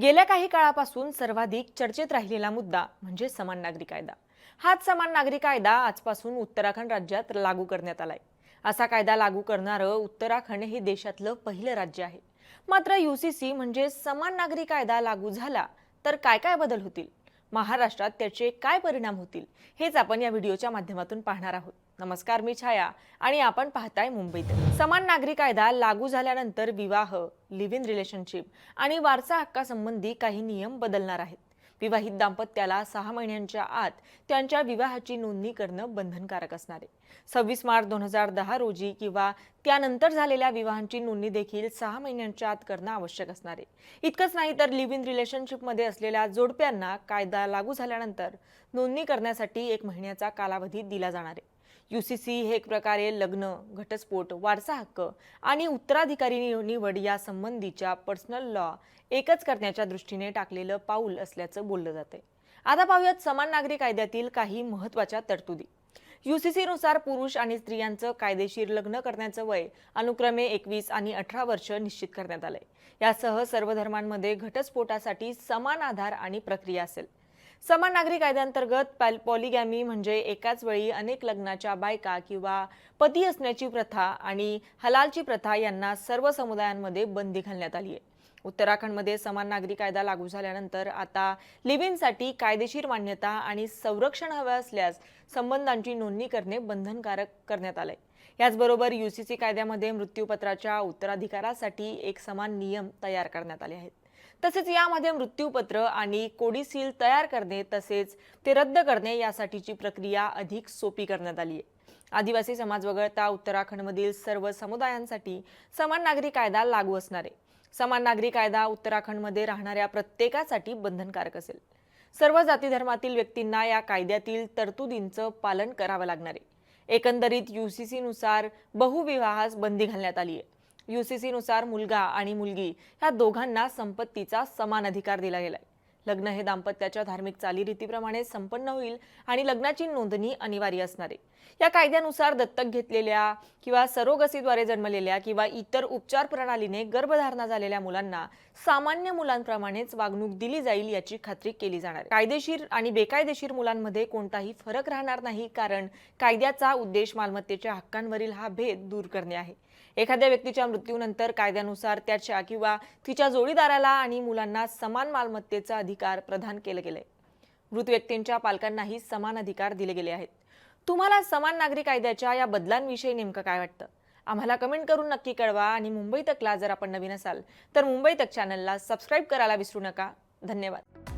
गेल्या काही काळापासून सर्वाधिक चर्चेत राहिलेला मुद्दा म्हणजे समान नागरी कायदा. हाच समान नागरी कायदा आजपासून उत्तराखंड राज्यात लागू करण्यात आलाय. असा कायदा लागू करणारं उत्तराखंड हे देशातलं पहिलं राज्य आहे. मात्र युसीसी म्हणजे समान नागरी कायदा लागू झाला तर काय काय बदल होतील? महाराष्ट्रात त्याचे काय परिणाम होतील? हेच आपण या व्हिडिओच्या माध्यमातून पाहणार आहोत. नमस्कार मी छाया आणि आपण पाहताय मुंबईत. समान नागरी कायदा लागू झाल्यानंतर विवाह लिव्ह इन रिलेशनशिप आणि वारसा हक्कासंबंधी काही नियम बदलणार आहेत. विवाहित दाम्पत्याला सहा महिन्यांच्या आत त्यांच्या विवाहाची नोंदणी करणं बंधनकारक असणार आहे. सव्वीस मार्च दोन हजार दहा रोजी किंवा त्यानंतर झालेल्या विवाहांची नोंदणी देखील सहा महिन्यांच्या आत करणं आवश्यक असणार आहे. इतकंच नाही तर लिव्ह इन रिलेशनशिपमध्ये असलेल्या जोडप्यांना कायदा लागू झाल्यानंतर नोंदणी करण्यासाठी एक महिन्याचा कालावधी दिला जाणार आहे. युसीसी हे एक प्रकारे लग्न घटस्फोट वारसा हक्क आणि उत्तराधिकारी निवड या संबंधीच्या पर्सनल लॉ एकच करण्याच्या दृष्टीने टाकलेलं पाऊल असल्याचं बोललं जातंय. आता पाहूयात समान नागरी कायद्यातील काही महत्त्वाच्या तरतुदी. युसीसीनुसार पुरुष आणि स्त्रियांचं कायदेशीर लग्न करण्याचं वय अनुक्रमे एकवीस आणि अठरा वर्ष निश्चित करण्यात आलंय. यासह सर्व धर्मांमध्ये घटस्फोटासाठी समान आधार आणि प्रक्रिया असेल. समान नागरी कायद्यांतर्गत पॅल- पॉलिगॅमी म्हणजे एकाच वेळी अनेक लग्नाच्या बायका किंवा पती असण्याची प्रथा आणि हलालची प्रथा यांना सर्व समुदायांमध्ये बंदी घालण्यात आली आहे. उत्तराखंडमध्ये समान नागरी कायदा लागू झाल्यानंतर आता लिव्हिनसाठी कायदेशीर मान्यता आणि संरक्षण हवं असल्यास संबंधांची नोंदणी करणे बंधनकारक करण्यात आलंय. याचबरोबर युसीसी कायद्यामध्ये मृत्यूपत्राच्या उत्तराधिकारासाठी एक समान नियम तयार करण्यात आले आहेत. तसेच यामध्ये मृत्यूपत्र आणि कोडिसील तयार करणे तसेच ते रद्द करणे यासाठीची प्रक्रिया अधिक सोपी करण्यात आली आहे. आदिवासी समाज वगळता उत्तराखंडमधील सर्व समुदायांसाठी समान नागरी कायदा लागू असणार आहे. समान नागरी कायदा उत्तराखंडमध्ये राहणाऱ्या प्रत्येकासाठी बंधनकारक असेल. सर्व जाती धर्मातील व्यक्तींना या कायद्यातील तरतुदींचं पालन करावं लागणार आहे. एकंदरीत युसीसीनुसार बहुविवाहास बंदी घालण्यात आली आहे. युसीसीनुसार मुलगा आणि मुलगी ह्या दोघांना संपत्तीचा समान अधिकार दिला गेलाय. लग्न हे दाम्पत्याच्या धार्मिक चालीरीतीप्रमाणे संपन्न होईल आणि लग्नाची नोंदणी अनिवार्य असणार. आहे या कायद्यानुसार दत्तक घेतलेल्या किंवा सरोगसीद्वारे जन्मलेल्या किंवा इतर उपचार प्रणालीने गर्भधारणा झालेल्या मुलांना सामान्य मुलांप्रमाणेच वागणूक दिली जाईल याची खात्री केली जाणार कायदेशीर आणि बेकायदेशीर मुलांमध्ये कोणताही फरक राहणार नाही कारण कायद्याचा उद्देश मालमत्तेच्या हक्कांवरील हा भेद दूर करणे आहे. एखाद्या व्यक्तीच्या मृत्यूनंतर कायद्यानुसार त्याच्या किंवा तिच्या जोडीदाराला आणि मुलांना समान मालमत्तेचा अधिकार प्रदान केले गेले. मृत व्यक्तींच्या पालकांनाही समान अधिकार दिले गेले आहेत. तुम्हाला समान नागरी कायद्याच्या या बदलांविषयी नेमकं काय वाटतं? आम्हाला कमेंट करून नक्की कळवा आणि मुंबई तकला जर आपण नवीन असाल तर मुंबई तक चॅनलला सबस्क्राईब करायला विसरू नका. धन्यवाद.